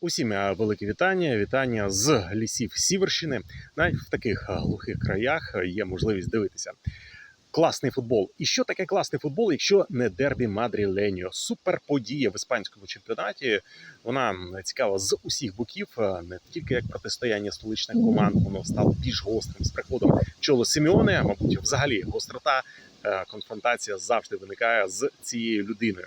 Усім е, велике вітання. Вітання з лісів Сіверщини. Навіть в таких е, глухих краях е, є можливість дивитися. Класний футбол. І що таке класний футбол, якщо не дербі Мадрі Леніо? Суперподія в іспанському чемпіонаті. Вона цікава з усіх боків, не тільки як протистояння столичних команд, воно стало більш гострим з приходом чоло Сімеоне. Мабуть, взагалі гострота конфронтація завжди виникає з цією людиною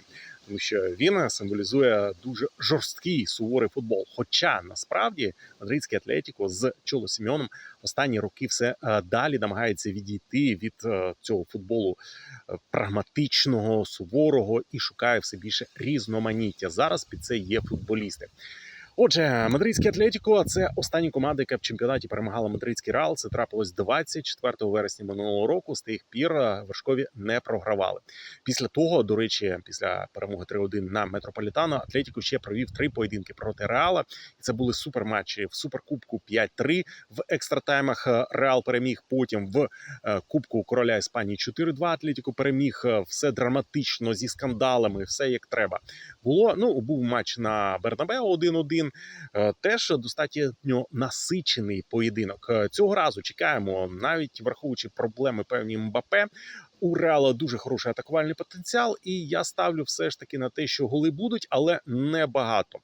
тому що він символізує дуже жорсткий суворий футбол. Хоча насправді мадридський атлетіко з Чоло Сімеоном останні роки все е, далі намагається відійти від е, цього футболу е, прагматичного, суворого і шукає все більше різноманіття. Зараз під це є футболісти. Отже, мадридський Атлетіко це остання команда, яка в чемпіонаті перемагала мадридський Реал. Це трапилось 24 вересня минулого року. З тих пір е, вершкові не програвали. Після того, до речі, після перемоги 3-1 на метрополітано, Атлетіко ще провів три поєдинки проти Реала. І це були суперматчі в суперкубку 5-3. В екстратаймах е, Реал переміг. Потім в е, Кубку Короля Іспанії 4-2. Атлетіко переміг все драматично зі скандалами, все як треба. Було ну був матч на Бернабео 1-1. Е, Теж достатньо насичений поєдинок. Е, Цього разу чекаємо, навіть враховуючи проблеми певні Мбапе. У Реала дуже хороший атакувальний потенціал, і я ставлю все ж таки на те, що голи будуть, але не багато.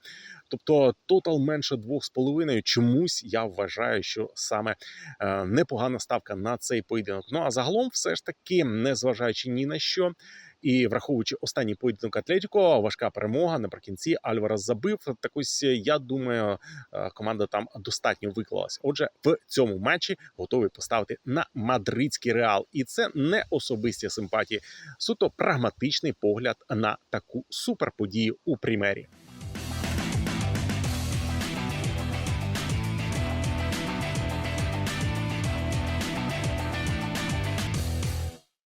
Тобто, тотал менше двох з половиною. Чомусь я вважаю, що саме е, непогана ставка на цей поєдинок. Ну а загалом, все ж таки, незважаючи ні на що. І враховуючи останній поєдинок Атлетіко, важка перемога наприкінці Альварес забив. Так ось я думаю, е, команда там достатньо виклалась. Отже, в цьому матчі готові поставити на мадридський реал, і це не особисті симпатії, суто прагматичний погляд на таку суперподію у примері.